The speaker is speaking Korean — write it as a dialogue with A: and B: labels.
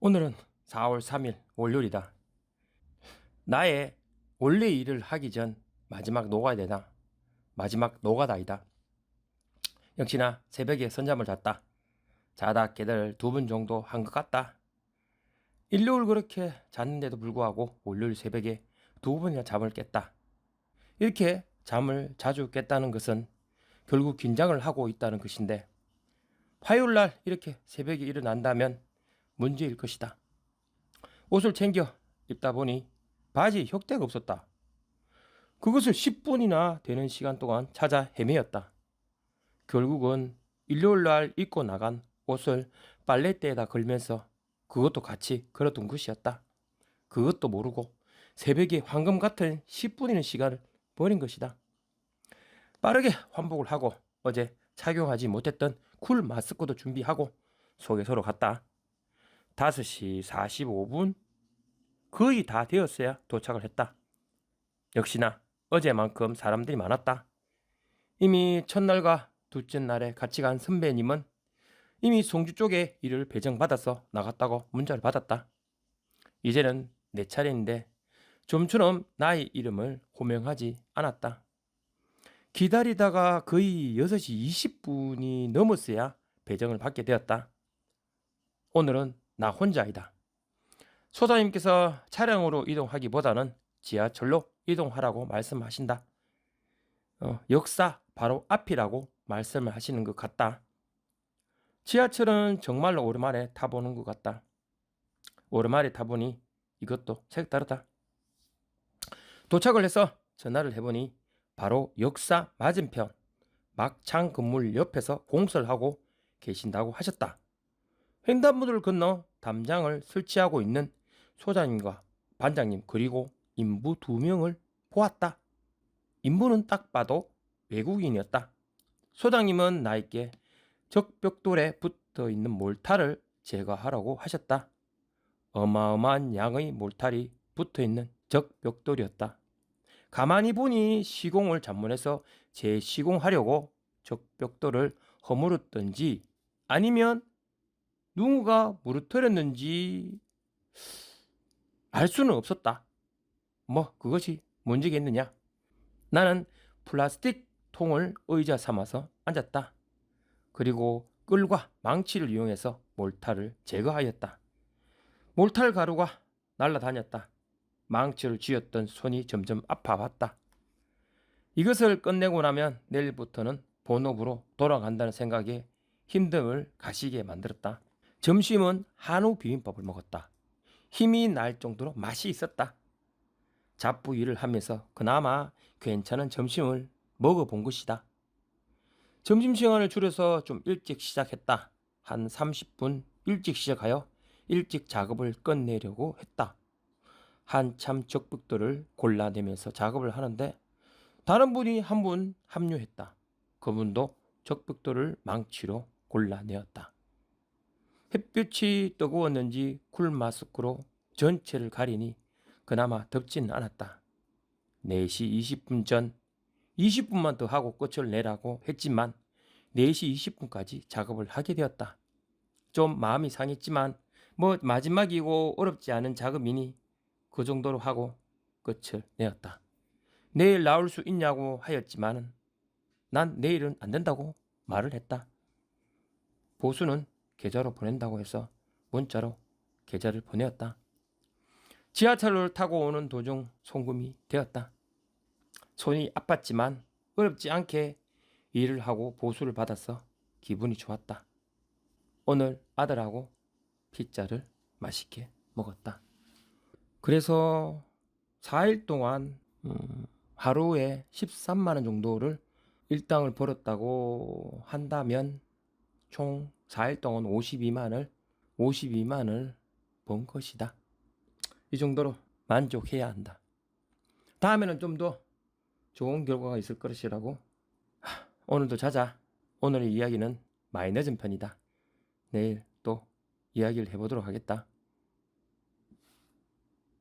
A: 오늘은 4월 3일 월요일이다. 나의 원래 일을 하기 전 마지막 되나? 마지막 노가다이다. 역시나 새벽에 선잠을 잤다. 자다 깨달 두번 정도 한 것 같다. 일요일 그렇게 잤는데도 불구하고 월요일 새벽에 두 번이나 잠을 깼다. 이렇게 잠을 자주 깼다는 것은 결국 긴장을 하고 있다는 것인데 화요일 날 이렇게 새벽에 일어난다면 문제일 것이다. 옷을 챙겨 입다 보니 바지 혁대가 없었다. 그것을 10분이나 되는 시간 동안 찾아 헤매었다. 결국은 일요일 날 입고 나간 옷을 빨래대에다 걸면서 그것도 같이 걸어둔 것이었다. 그것도 모르고 새벽에 황금 같은 10분이는 시간을 버린 것이다. 빠르게 환복을 하고 어제 착용하지 못했던 쿨 마스크도 준비하고 소개서로 갔다. 5시 45분 거의 다 되었어야 도착을 했다. 역시나 어제만큼 사람들이 많았다. 이미 첫날과 둘째 날에 같이 간 선배님은 이미 송주 쪽에 일을 배정받아서 나갔다고 문자를 받았다. 이제는 내 차례인데 좀처럼 나의 이름을 호명하지 않았다. 기다리다가 거의 6시 20분이 넘었어야 배정을 받게 되었다. 오늘은 나 혼자이다. 소장님께서 차량으로 이동하기보다는 지하철로 이동하라고 말씀하신다. 어, 역사 바로 앞이라고 말씀을 하시는 것 같다. 지하철은 정말로 오랜만에 타보는 것 같다. 오랜만에 타보니 이것도 색다르다. 도착을 해서 전화를 해보니 바로 역사 맞은편 막창 건물 옆에서 공사를 하고 계신다고 하셨다. 횡단보도를 건너 담장을 설치하고 있는 소장님과 반장님 그리고 인부 두 명을 보았다. 인부는 딱 봐도 외국인이었다. 소장님은 나에게 적벽돌에 붙어 있는 몰타를 제거하라고 하셨다. 어마어마한 양의 몰탈이 붙어 있는 적벽돌이었다. 가만히 보니 시공을 잠문해서 재시공하려고 적벽돌을 허물었던지 아니면 누군가 무르뜨렸는지 알 수는 없었다. 뭐 그것이 문제겠느냐? 나는 플라스틱 통을 의자 삼아서 앉았다. 그리고 끌과 망치를 이용해서 몰타를 제거하였다. 몰탈 가루가 날아다녔다. 망치를 쥐었던 손이 점점 아파봤다. 이것을 끝내고 나면 내일부터는 본업으로 돌아간다는 생각에 힘듦을 가시게 만들었다. 점심은 한우 비빔밥을 먹었다. 힘이 날 정도로 맛이 있었다. 잡부 일을 하면서 그나마 괜찮은 점심을 먹어본 것이다. 점심시간을 줄여서 좀 일찍 시작했다. 한 30분 일찍 시작하여 일찍 작업을 끝내려고 했다. 한참 적북들을 골라내면서 작업을 하는데 다른 분이 한 분 합류했다. 그분도 적북들을 망치로 골라내었다. 햇볕이 뜨거웠는지 쿨마스크로 전체를 가리니 그나마 덥지는 않았다. 4시 20분 전 20분만 더 하고 끝을 내라고 했지만 4시 20분까지 작업을 하게 되었다. 좀 마음이 상했지만 뭐 마지막이고 어렵지 않은 작업이니 그 정도로 하고 끝을 내었다. 내일 나올 수 있냐고 하였지만은 난 내일은 안 된다고 말을 했다. 보수는 계좌로 보낸다고 해서 문자로 계좌를 보내었다. 지하철을 타고 오는 도중 송금이 되었다. 손이 아팠지만 어렵지 않게 일을 하고 보수를 받아서 기분이 좋았다. 오늘 아들하고 피자를 맛있게 먹었다. 그래서 4일 동안 음, 하루에 13만 원 정도를 일당을 벌었다고 한다면 총 4일 동안 52만을 52만을 번 것이다. 이 정도로 만족해야 한다. 다음에는 좀 더 좋은 결과가 있을 것이라고. 하, 오늘도 자자. 오늘의 이야기는 많이 늦은 편이다. 내일 또 이야기를 해보도록 하겠다.